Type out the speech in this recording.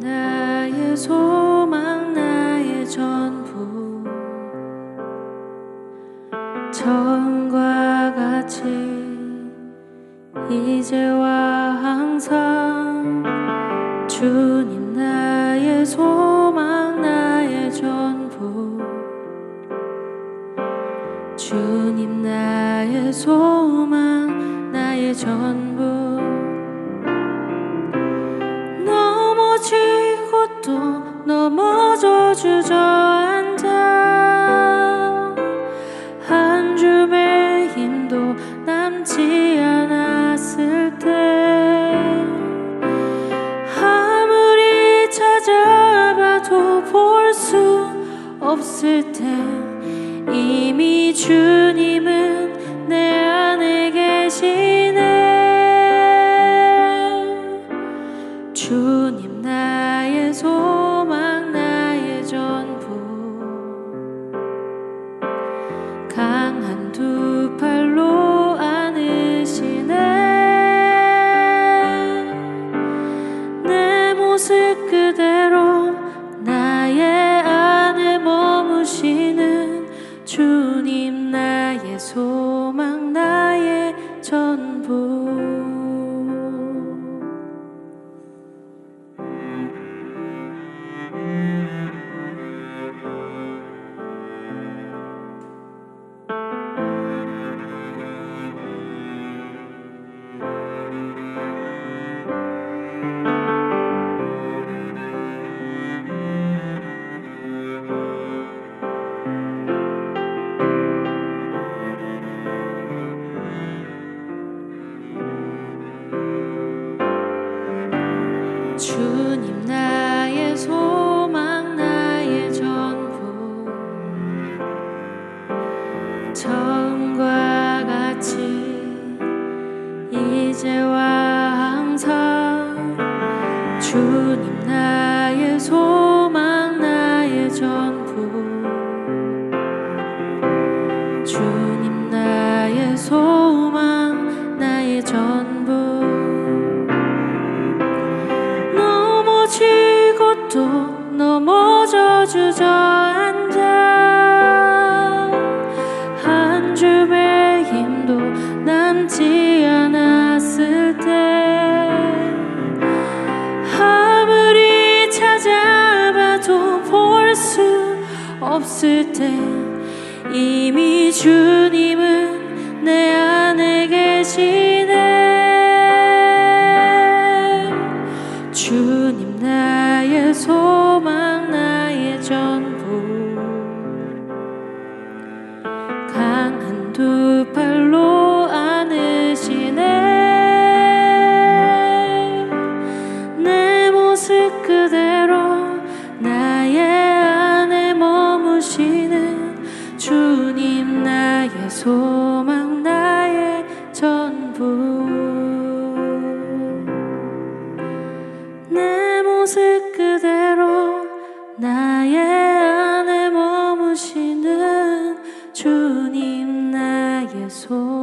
나의 소망 나의 전부. 처음과 같이 이제와 항상 주님 나의 소망 나의 전부. 주님 나의 소망 나의 전부 없을 때 이미 주님은 내 안에 계시네. 주님 나의 소망 나의 전부. 강한 두 팔로 안으시네. 내 모습 그대로 소망 나의 전부 주님 나의 소망 나의 전부. 처음과 같이 이제와 항상. 주님 나의 소망 나의 전부. 주님 나의 소망 나의 전부 없을 때 이미 주님은 내 안에 계시네. 주님 나의 소망 나의 전부. 강한 두 팔로 안으시네. 내 모습 그대 소망 나의 전부. 내 모습 그대로 나의 안에 머무시는 주님 나의 소